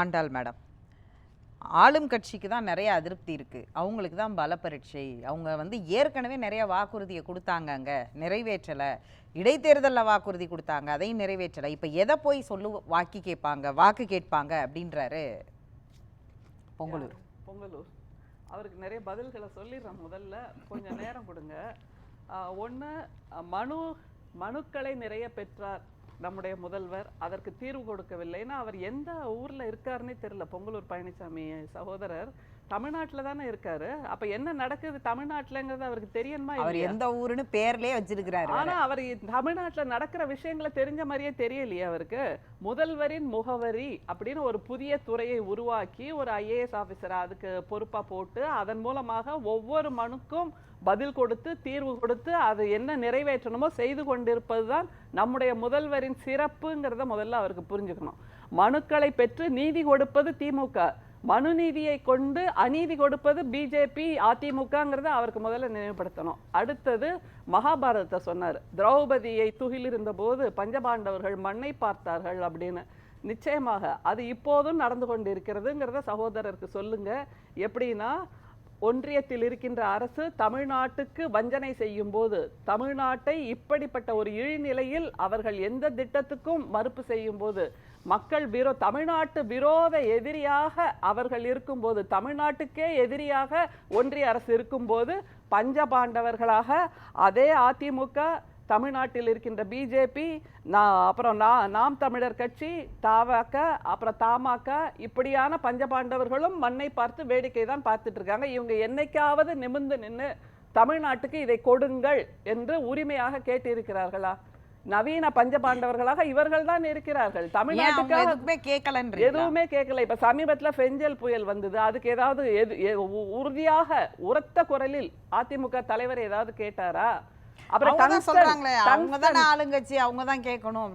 Andal madam. ஆளும் கட்சிக்கு தான் நிறைய அதிருப்தி இருக்குது அவங்களுக்கு தான் பல பரீட்சை அவங்க வந்து ஏற்கனவே நிறைய வாக்குறுதியை கொடுத்தாங்க அங்கே. நிறைவேற்றலை. இடைத்தேர்தலில் வாக்குறுதி கொடுத்தாங்க. அதையும் நிறைவேற்றலை. இப்போ எதை போய் சொல்லு வாக்கி கேட்பாங்க வாக்கு கேட்பாங்க அப்படின்றாரு பொங்கலூர். பொங்கலூர். அவருக்கு நிறைய பதில்களை சொல்லிடுறேன் முதல்ல. கொஞ்சம் நேரம் கொடுங்க. ஒன்று மனு மனுக்களை நிறைய பெற்றார். நம்முடைய முதல்வர் அதற்கு தீர்வு கொடுக்கவில்லைன்னா அவர் எந்த ஊரில் இருக்காருன்னே தெரியல. பொங்கலூர் பழனிசாமி சகோதரர். தமிழ்நாட்டுல தானே இருக்காரு. அப்ப என்ன நடக்குது தமிழ்நாட்டுலங்கிறது அவருக்கு தெரியணுமா அவர்? எந்த ஊருன்னு பேர்லயே வச்சிருக்கிறாரு ஆனா அவர் தமிழ்நாட்டுல நடக்கிற விஷயங்களை தெரிஞ்ச மாதிரியே தெரியலையே அவருக்கு. முதல்வரின் முகவரி அப்படின்னு ஒரு புதிய துறையை உருவாக்கி ஒரு ஐஏஎஸ் ஆபீசரை அதுக்கு பொறுப்பா போட்டு அதன் மூலமாக ஒவ்வொரு மனுக்கும் பதில் கொடுத்து தீர்வு கொடுத்து அது என்ன நிறைவேற்றணுமோ செய்து கொண்டிருப்பதுதான் நம்முடைய முதல்வரின் சிறப்புங்கிறத முதல்ல அவருக்கு புரிஞ்சுக்கணும். மனுக்களை பெற்று நீதி கொடுப்பது திமுக மனுநீதியை கொண்டு அநீதி கொடுப்பது பிஜேபி அதிமுகங்கிறத அவருக்கு முதல்ல நினைவுபடுத்தணும். அடுத்தது மகாபாரதத்தை சொன்னார். திரௌபதியை துகிலிருந்த போது பஞ்சபாண்டவர்கள் மண்ணை பார்த்தார்கள் அப்படின்னு. நிச்சயமாக அது இப்போதும் நடந்து கொண்டு இருக்கிறதுங்கிறத சகோதரருக்கு சொல்லுங்க. எப்படின்னா ஒன்றியத்தில் இருக்கின்ற அரசு தமிழ்நாட்டுக்கு வஞ்சனை செய்யும் போது தமிழ்நாட்டை இப்படிப்பட்ட ஒரு இழிநிலையில் அவர்கள் எந்த திட்டத்துக்கும் மறுப்பு செய்யும் போது மக்கள் விரோ தமிழ்நாட்டு விரோத எதிரியாக அவர்கள் இருக்கும்போது தமிழ்நாட்டுக்கே எதிரியாக ஒன்றிய அரசு இருக்கும்போது பஞ்சபாண்டவர்களாக அதே அதிமுக தமிழ்நாட்டில் இருக்கின்ற பிஜேபி நான் அப்புறம் நான் நாம் தமிழர் கட்சி தாவக அப்புறம் தமாக இப்படியான பஞ்சபாண்டவர்களும் மண்ணை பார்த்து வேடிக்கை தான் பார்த்துட்டு இருக்காங்க. இவங்க என்னைக்காவது நிமிர்ந்து நின்று தமிழ்நாட்டுக்கு இதை கொடுங்கள் என்று உரிமையாக கேட்டிருக்கிறார்களா? நவீன பஞ்சபாண்டவர்களாக இவர்கள் தான் இருக்கிறார்கள். தமிழ்நாட்டுக்காக எதுக்குமே கேட்கலன்றீங்களா? எதுவுமே கேட்கல. இப்ப சமீபத்துல பெஞ்சல் புயல் வந்தது. அதுக்கு ஏதாவது உறுதியாக உரத்த குரலில் அதிமுக தலைவர் ஏதாவது கேட்டாரா? அப்புறம் tungsten- சொல்றாங்களே அவங்க தானே ஆளுங்கட்சி அவங்க தான் கேட்கணும்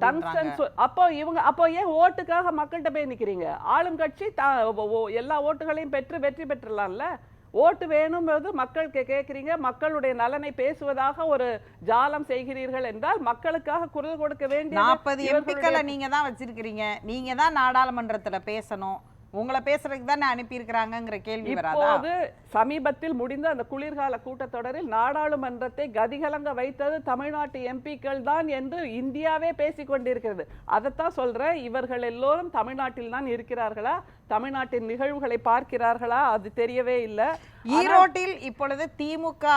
அப்போ இவங்க அப்போ ஏன் ஓட்டுக்காக மக்கள்கிட்ட போய் நிக்கிறீங்க? ஆளும் கட்சி தா- ஒ- ஒ- எல்லா ஓட்டுகளையும் பெற்று வெற்றி பெற்றுலாம்ல? ஓட்டு வேணும்போது மக்கள் கேட்கிறீங்க மக்களுடைய நலனை பேசுவதாக ஒரு ஜாலம் செய்கிறீர்கள் என்றால் மக்களுக்காக குரல் கொடுக்க வேண்டிய நாற்பது எம்பிக்களை நீங்க தான் வச்சிருக்கிறீங்க. நீங்க தான் நாடாளுமன்றத்துல பேசணும். உங்களை பேசுறதுக்கு தானே அனுப்பியிருக்கிறாங்கங்கிற கேள்வி வராதா? இப்போது சமீபத்தில் முடிந்த அந்த குளிர்கால கூட்டத்தொடரில் நாடாளுமன்றத்தை கதிகலங்க வைத்தது தமிழ்நாட்டு எம்பிக்கள் தான் என்று இந்தியாவே பேசிக் கொண்டிருக்கிறது. அதைத்தான் சொல்றேன். இவர்கள் எல்லோரும் தமிழ்நாட்டில் தான் இருக்கிறார்களா? தமிழ்நாட்டின் நிகழ்வுகளை பார்க்கிறார்களா? அது தெரியவே இல்லை. ஈரோட்டில் இப்பொழுது திமுக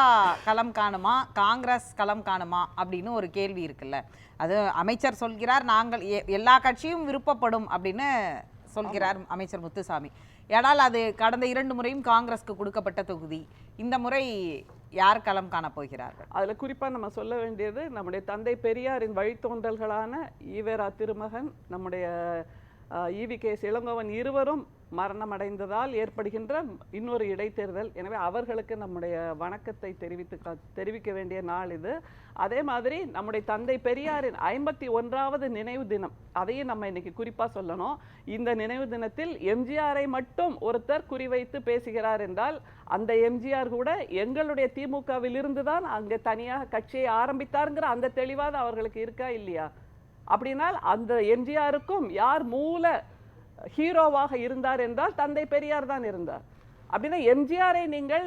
களம் காணுமா? காங்கிரஸ் களம் காணுமா? அப்படின்னு ஒரு கேள்வி இருக்குல்ல. அது அமைச்சர் சொல்கிறார் நாங்கள் எல்லா கட்சியும் விருப்பப்படும் அப்படின்னு சொல்கிறார் அமைச்சர் முத்துசாமி. ஏனால் அது கடந்த இரண்டு முறையும் காங்கிரஸ்க்கு கொடுக்கப்பட்ட தொகுதி. இந்த முறை யார் களம் காணப்போகிறார்கள் அதில் குறிப்பாக நம்ம சொல்ல வேண்டியது நம்முடைய தந்தை பெரியாரின் வழித்தோன்றல்களான ஈவேரா திருமகன் நம்முடைய ஈவி கே இளங்கோவன் இருவரும் மரணம் அடைந்ததால் ஏற்படுகின்ற இன்னொரு இடைத்தேர்தல். எனவே அவர்களுக்கு நம்முடைய வணக்கத்தை தெரிவித்து தெரிவிக்க வேண்டிய நாள் இது. அதே மாதிரி நம்முடைய தந்தை பெரியாரின் ஐம்பத்தி ஒன்றாவது நினைவு தினம். அதையும் நம்ம இன்னைக்கு குறிப்பாக சொல்லணும். இந்த நினைவு தினத்தில் எம்ஜிஆரை மட்டும் ஒருத்தர் குறிவைத்து பேசுகிறார் என்றால் அந்த எம்ஜிஆர் கூட எங்களுடைய திமுகவில் இருந்து தான் அங்கே தனியாக கட்சியை ஆரம்பித்தாருங்கிற அந்த தெளிவாக அவர்களுக்கு இருக்கா இல்லையா? அப்படின்னால் அந்த எம்ஜிஆருக்கும் யார் மூல ஹீரோவாக இருந்தார் என்றால் தந்தை பெரியார் தான் இருந்தார். அப்படின்னா எம்ஜிஆரை நீங்கள்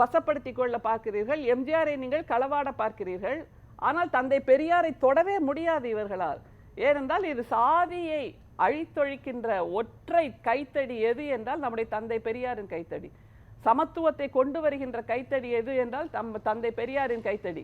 வசப்படுத்தி கொள்ள பார்க்கிறீர்கள் எம்ஜிஆரை நீங்கள் களவாட பார்க்கிறீர்கள். ஆனால் தந்தை பெரியாரை தொடவே முடியாது இவர்களால். ஏனென்றால் இது சாதியை அழித்தொழிக்கின்ற ஒற்றை கைத்தடி எது என்றால் நம்முடைய தந்தை பெரியாரின் கைத்தடி. சமத்துவத்தை கொண்டு வருகின்ற கைத்தடி எது என்றால் நம்ம தந்தை பெரியாரின் கைத்தடி.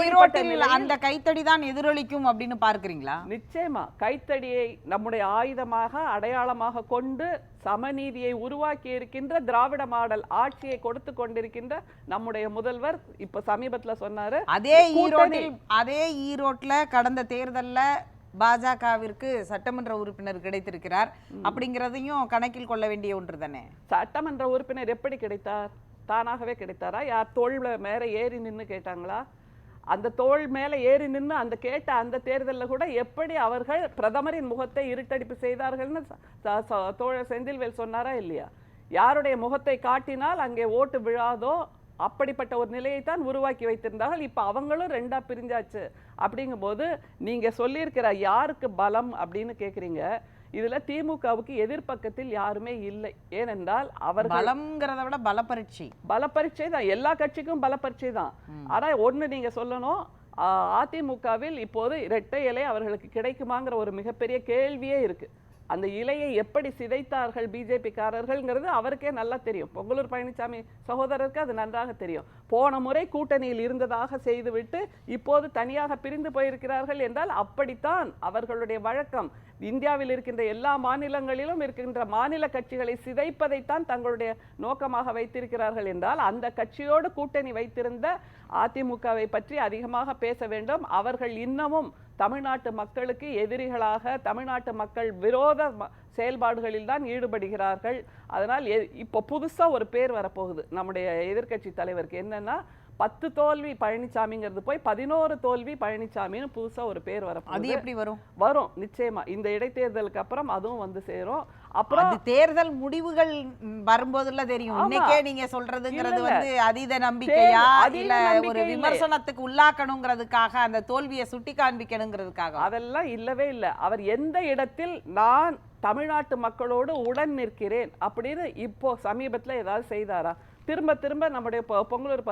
ஈரோட்டில் அந்த கைத்தடி தான் எதிரொலிக்கும் அப்படின்னு பார்க்கிறீங்களா? நிச்சயமா. கைத்தடியை நம்முடைய ஆயுதமாக அடையாளமாக கொண்டு சமநீதியை உருவாக்கி இருக்கின்ற திராவிட மாடல் ஆட்சியை கொடுத்து கொண்டிருக்கின்ற நம்முடைய முதல்வர் இப்ப சமீபத்துல சொன்னாரு அதே ஈரோட்டில் அதே ஈரோட்ல கடந்த தேர்தல்ல பாஜகவிற்கு சட்டமன்ற உறுப்பினர் கிடைத்திருக்கிறார். அப்படிங்கிறதையும் கணக்கில் கொள்ள வேண்டிய ஒன்று தானே? சட்டமன்ற உறுப்பினர் எப்படி கிடைத்தார்? தானாகவே கிடைத்தாரா? யார் தோள் மேல ஏறி நின்னு கேட்டாங்களா? அந்த தோள் மேல ஏறி நின்னு அந்த கேட்ட அந்த தேர்தல்ல கூட எப்படி அவர்கள் பிரதமரின் முகத்தை இருட்டடிப்பு செய்தார்கள்னு தோழர் செந்தில்வேல் சொன்னாரா இல்லையா? யாருடைய முகத்தை காட்டினால் அங்கே ஓட்டு விழாதோ அப்படிப்பட்ட ஒரு நிலையைத்தான் உருவாக்கி வைத்திருந்தார்கள். இப்ப அவங்களும் ரெண்டா பிரிஞ்சாச்சு. அப்படிங்கும்போது நீங்க சொல்லியிருக்கிற யாருக்கு பலம் அப்படின்னு கேக்குறீங்க. இதுல திமுகவுக்கு எதிர்ப்பக்கத்தில் யாருமே இல்லை. ஏனென்றால் அவர்கள் பலம்ங்கிறத விட பல பரீட்சை பல பரீட்சை தான். எல்லா கட்சிக்கும் பல பரீட்சை தான் ஆனா ஒண்ணு நீங்க சொல்லணும். அதிமுகவில் இப்போது இரட்டை இலை அவர்களுக்கு கிடைக்குமாங்கிற ஒரு மிகப்பெரிய கேள்வியே இருக்கு. அந்த இலையை எப்படி சிதைத்தார்கள் பிஜேபிக்காரர்கள்ங்கிறது அவருக்கே நல்லா தெரியும். பொங்கலூர் பழனிசாமி சகோதரருக்கு அது நன்றாக தெரியும். போன முறை கூட்டணியில் இருந்ததாக செய்துவிட்டு இப்போது தனியாக பிரிந்து போயிருக்கிறார்கள் என்றால் அப்படித்தான் அவர்களுடைய வழக்கம். இந்தியாவில் இருக்கின்ற எல்லா மாநிலங்களிலும் இருக்கின்ற மாநில கட்சிகளை சிதைப்பதைத்தான் தங்களுடைய நோக்கமாக வைத்திருக்கிறார்கள் என்றால் அந்த கட்சியோடு கூட்டணி வைத்திருந்த அதிமுகவை பற்றி அதிகமாக பேச வேண்டும். அவர்கள் இன்னமும் தமிழ்நாட்டு மக்களுக்கு எதிரிகளாக தமிழ்நாட்டு மக்கள் விரோத செயல்பாடுகளில் தான் ஈடுபடுகிறார்கள். அதனால் இப்போ புதுசா ஒரு பேர் வரப்போகுது. நம்முடைய எதிர்க்கட்சி தலைவருக்கு என்னன்னா பத்து தோல்வி பழனிசாமிங்கிறது போய் பதினோரு தோல்வி பழனிசாமின்னு புதுசா ஒரு பேர் அது வரப்போகுது எப்படி வரும்? வரும் நிச்சயமா. இந்த இடைத்தேர்தலுக்கு அப்புறம் அதுவும் வந்து சேரும். அப்புறம் அது தேர்தல் முடிவுகள் வரும்போதுல தெரியும். இன்னைக்கே நீங்க சொல்றதுங்கிறது. வந்து அதீத நம்பிக்கையா? இல்ல ஒரு. விமர்சனத்துக்கு உள்ளாக்கணுங்கிறதுக்காக அந்த தோல்வியை சுட்டி காண்பிக்கணுங்கிறதுக்காக? அதெல்லாம் இல்லவே இல்லை. அவர் எந்த இடத்தில் நான் தமிழ்நாட்டு மக்களோடு உடன் நிற்கிறேன் அப்படின்னு இப்போ சமீபத்துல ஏதாவது செய்தாரா? திரும்ப திரும்ப நம்முடைய பொங்கலூர்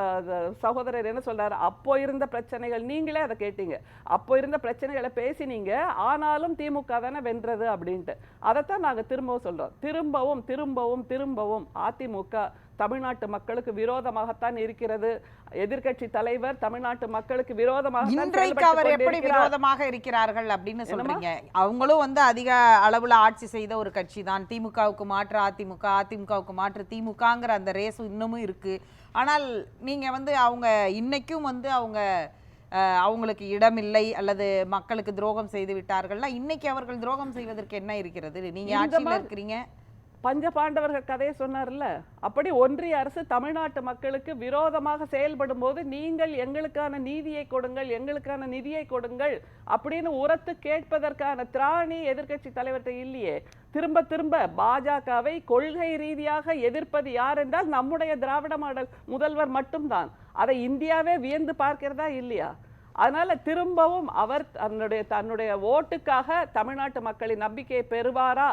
சகோதரர் என்ன சொல்றாரு? அப்போ இருந்த பிரச்சனைகள் நீங்களே அதை கேட்டீங்க. அப்போ இருந்த பிரச்சனைகளை பேசினீங்க ஆனாலும் திமுக தானே வென்றது அப்படின்ட்டு. அதைத்தான் நாங்க திரும்பவும் சொல்றோம். திரும்பவும் திரும்பவும் திரும்பவும் அதிமுக தமிழ்நாட்டு மக்களுக்கு விரோதமாகத்தான் இருக்கிறது. எதிர்க்கட்சி தலைவர் தமிழ்நாட்டு மக்களுக்கு விரோதமாக இன்றைக்கு அவர் எப்படி விரோதமாக இருக்கிறார்கள் அப்படின்னு சொல்றீங்க? அவங்களும் வந்து அதிக அளவுல ஆட்சி செய்த ஒரு கட்சி தான். திமுகவுக்கு மாற்று அதிமுக அதிமுகவுக்கு மாற்று திமுகங்கிற அந்த ரேஸ் இன்னமும் இருக்கு. ஆனால் நீங்க வந்து அவங்க இன்னைக்கும் வந்து அவங்க அவங்களுக்கு இடமில்லை அல்லது மக்களுக்கு துரோகம் செய்து விட்டார்கள்னா இன்னைக்கு அவர்கள் துரோகம் செய்வதற்கு என்ன இருக்கிறது? நீங்க ஆட்சியில இருக்கிறீங்க? பஞ்ச பாண்டவர்கள் கதையை சொன்னார்ல? அப்படி ஒன்றிய அரசு தமிழ்நாட்டு மக்களுக்கு விரோதமாக செயல்படும் போது நீங்கள் எங்களுக்கான நீதியை கொடுங்கள் எங்களுக்கான நிதியை கொடுங்கள் அப்படின்னு உரத்து கேட்பதற்கான திராணி எதிர்க்கட்சி தலைவர்கிட்ட இல்லையே. திரும்ப திரும்ப பாஜகவை கொள்கை ரீதியாக எதிர்ப்பது யார் என்றால் நம்முடைய திராவிட மாடல் முதல்வர் மட்டும்தான். அதை இந்தியாவே வியந்து பார்க்கிறதா இல்லையா? அதனால திரும்பவும் அவர் தன்னுடைய தன்னுடைய ஓட்டுக்காக தமிழ்நாட்டு மக்களின் நம்பிக்கையை பெறுவாரா?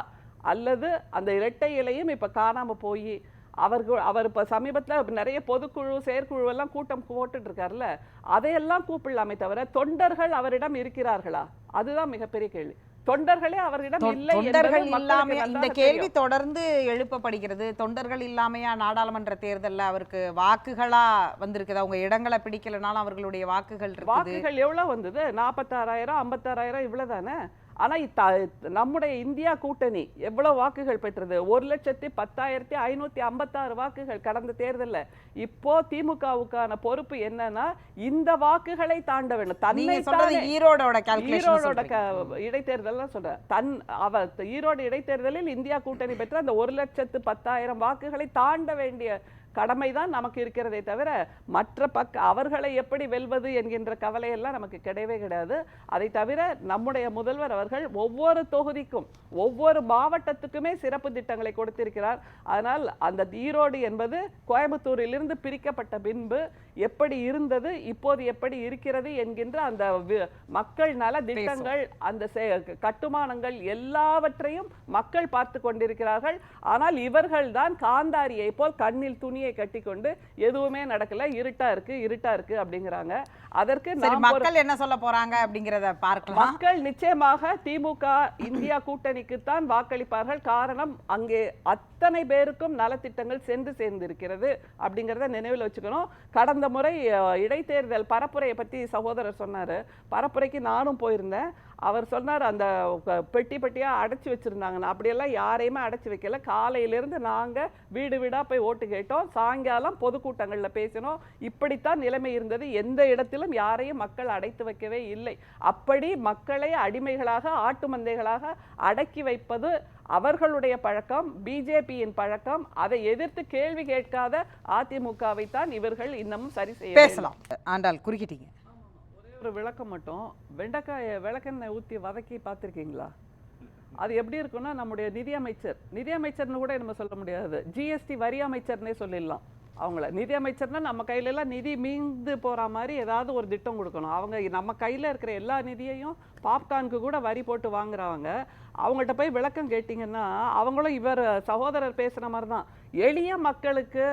அல்லது அந்த இரட்டை இலையும் இப்ப காணாம போய் அவர்கள் அவர் இப்ப சமீபத்துல நிறைய பொதுக்குழு செயற்குழு எல்லாம் கூட்டம் போட்டுட்டு இருக்காருல்ல அதையெல்லாம் கூப்பிடலாமே தவிர தொண்டர்கள் அவரிடம் இருக்கிறார்களா? அதுதான் மிகப்பெரிய கேள்வி. தொண்டர்களே அவரிடம் தொ- இல்லை தொண்டர்கள் இல்லாம இந்த கேள்வி. தொடர்ந்து எழுப்பப்படுகிறது. தொண்டர்கள் இல்லாமையா நாடாளுமன்ற தேர்தல்ல அவருக்கு வாக்குகளா வந்திருக்குது? அவங்க இடங்களை பிடிக்கலனாலும் அவர்களுடைய வாக்குகள் வாக்குகள் எவ்வளவு வந்தது? நாற்பத்தாறாயிரம் ஐம்பத்தாறாயிரம் இவ்வளவுதானே? ஆனா இத்த- நம்முடைய இந்தியா கூட்டணி எவ்வளவு வாக்குகள் பெற்றது? ஒரு லட்சத்தி பத்தாயிரத்தி ஐநூத்தி ஐம்பத்தாறு வாக்குகள் கடந்த தேர்தல்ல. இப்போ திமுகவுக்கான பொறுப்பு என்னன்னா இந்த வாக்குகளை தாண்ட வேண்டும். தன்னை ஈரோடோட ஈரோடோட இடைத்தேர்தல் சொல்றேன் தன் அவ ஈரோடு இடைத்தேர்தலில் இந்தியா கூட்டணி பெற்ற அந்த ஒரு லட்சத்து பத்தாயிரம் வாக்குகளை தாண்ட வேண்டிய கடமைதான் நமக்கு இருக்கிறதே தவிர மற்ற பக்க அவர்களை எப்படி வெல்வது என்கின்ற கவலையெல்லாம் நமக்கு கிடையவே கிடையாது. அதை தவிர நம்முடைய முதல்வர் அவர்கள் ஒவ்வொரு தொகுதிக்கும் ஒவ்வொரு மாவட்டத்துக்குமே சிறப்பு திட்டங்களை கொடுத்திருக்கிறார். அதனால் அந்த ஈரோடு என்பது கோயம்புத்தூரிலிருந்து பிரிக்கப்பட்ட பின்பு எப்படி இருந்தது இப்போது எப்படி இருக்கிறது என்கின்ற அந்த மக்கள் நல திட்டங்கள் அந்த கட்டுமானங்கள் எல்லாவற்றையும் மக்கள் பார்த்து கொண்டிருக்கிறார்கள். ஆனால் இவர்கள் தான் காந்தாரியை போல் கண்ணில் துணியை கட்டிக்கொண்டு எதுவுமே நடக்கல. இருட்டா இருக்கு இருட்டா இருக்கு அப்படிங்கிறாங்க. அதற்கு மக்கள் என்ன சொல்ல போறாங்க அப்படிங்கறத பார்க்கலாம். மக்கள் நிச்சயமாக திமுக இந்தியா கூட்டணிக்குத்தான் வாக்களிப்பார்கள். காரணம் அங்கே அத்தனை பேருக்கும் நலத்திட்டங்கள் சென்று சேர்ந்திருக்கிறது அப்படிங்கிறத நினைவில் வச்சுக்கணும். கடந்த முறை இடைத்தேர்தல் பரப்புரையை பத்தி சகோதரர் சொன்னாரு. பரப்புரைக்கு நானும் போயிருந்தேன். அவர் சொன்னார் அந்த பெட்டி பெட்டியா அடைச்சு வச்சிருந்தாங்கன்னு அப்படியெல்லாம் யாரையுமே அடைச்சு வைக்கல. காலையிலிருந்து நாங்க வீடு வீடா போய் ஓட்டு கேட்டோம். சாயங்காலம் பொதுக்கூட்டங்கள்ல பேசினோம். இப்படித்தான் நிலைமை இருந்தது. எந்த இடத்திலும் யாரையும் மக்கள் அடைத்து வைக்கவே இல்லை. அப்படி மக்களை அடிமைகளாக ஆட்டு மந்தைகளாக அடக்கி வைப்பது அவர்களுடைய பழக்கம் பிஜேபியின் பழக்கம். அதை எதிர்த்து கேள்வி கேட்காத அதிமுகவை தான் இவர்கள் இன்னமும் சரி செய்ய. பேசலாம். ஆண்டாள் குறுக்கிட்டீங்க. ஒரு விளக்கம் மட்டும். வெண்டைக்காயை விளக்கெண்ணெய் ஊற்றி வதக்கி பார்த்துருக்கீங்களா? அது எப்படி இருக்குன்னா நம்முடைய நிதியமைச்சர் நிதியமைச்சர்னு கூட நம்ம சொல்ல முடியாது. ஜிஎஸ்டி வரி அமைச்சர்னே சொல்லிடலாம். அவங்கள. நிதி அமைச்சர்னா நம்ம கையில நிதி மீந்து போற மாதிரி ஏதாவது ஒரு திட்டம் கொடுக்கணும். அவங்க நம்ம கையில இருக்கிற எல்லா நிதியையும் பாப்கார்னுக்கு கூட வரி போட்டு வாங்குறவங்க அவங்கள்ட்ட போய் விளக்கம் கேட்டிங்கன்னா அவங்களும் இவர் சகோதரர் பேசுகிற மாதிரி தான் எளிய மக்களுக்கு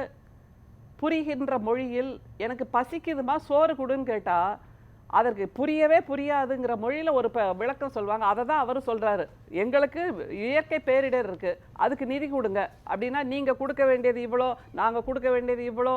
புரிகின்ற மொழியில் எனக்கு பசிக்குதுமா? சோறு கொடுன்னு கேட்டா அதற்கு புரியவே புரியாதுங்கிற மொழியில ஒரு ப- விளக்கம் சொல்லுவாங்க அதை தான் அவரும் சொல்றாரு. எங்களுக்கு இயற்கை பேரிடர் இருக்கு. அதுக்கு நிதி கொடுங்க. அப்படின்னா நீங்க கொடுக்க வேண்டியது இவ்வளோ நாங்க கொடுக்க வேண்டியது இவ்வளோ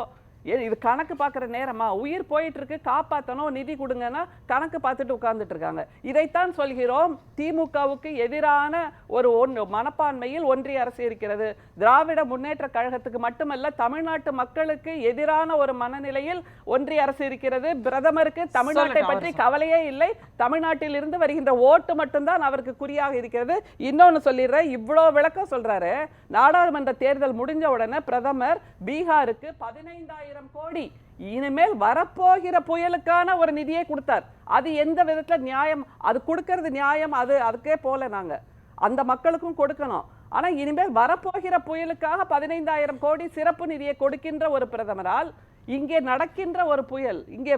இது கணக்கு பார்க்குற நேரமா? உயிர் போயிட்டு இருக்கு காப்பாற்றணும் நிதி கொடுங்கன்னா கணக்கு பார்த்துட்டு உட்கார்ந்துட்டு இருக்காங்க இதைத்தான் சொல்கிறோம். திமுகவுக்கு எதிரான ஒரு ஒன் மனப்பான்மையில் ஒன்றிய அரசு இருக்கிறது. திராவிட முன்னேற்ற கழகத்துக்கு மட்டுமல்ல தமிழ்நாட்டு மக்களுக்கு எதிரான ஒரு மனநிலையில் ஒன்றிய அரசு இருக்கிறது. பிரதமருக்கு தமிழ்நாட்டை பற்றி கவலையே இல்லை. தமிழ்நாட்டில் இருந்து வருகின்ற ஓட்டு மட்டும்தான் அவருக்கு குறியாக இருக்கிறது. இன்னொன்னு சொல்லிடுறேன். இவ்வளோ விளக்கம் சொல்றாரு. நாடாளுமன்ற தேர்தல் முடிஞ்ச உடனே பிரதமர் பீகாருக்கு பதினைந்தாயிரம் கோடி. இனிமேல் வரப்போகிற புயலுக்கான ஒரு நிதியை கொடுத்தார். அது எந்த விதத்தில் நியாயம்? அது கொடுக்கறது நியாயம் அது அதுக்கே போல நாங்க. அந்த மக்களுக்கும் கொடுக்கணும். ஆனா இனிமேல் வரப்போகிற புயலுக்காக பதினைந்தாயிரம் கோடி சிறப்பு நிதியை கொடுக்கின்ற ஒரு பிரதமரால் இங்கே நடக்கின்ற ஒரு புயல் இங்கே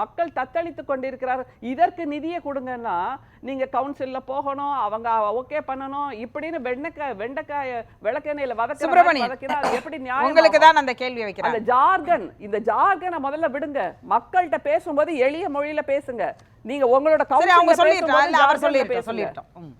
மக்கள் தத்தளித்து கொண்டிருக்கிறார் இதற்கு நிதியை கொடுங்கன்னா நீங்க கவுன்சில்ல போகணும் அவங்க ஓகே பண்ணணும் இப்படின்னு வெண்டைக்காய் வெண்டைக்காய விளக்கெண்ணெயில வதக்கிற மாதிரி சுப்பிரமணியன், வதக்கினா அது எப்படி நியாயம் உங்களுக்கு? தான் அந்த கேள்வி அந்த வைக்கிறேன் ஜார்கன் இந்த ஜார்கனை முதல்ல விடுங்க. மக்கள்கிட்ட பேசும்போது எளிய மொழியில பேசுங்க. நீங்க உங்களோட சரி அவங்க சொல்லிட்டோம் அவர்.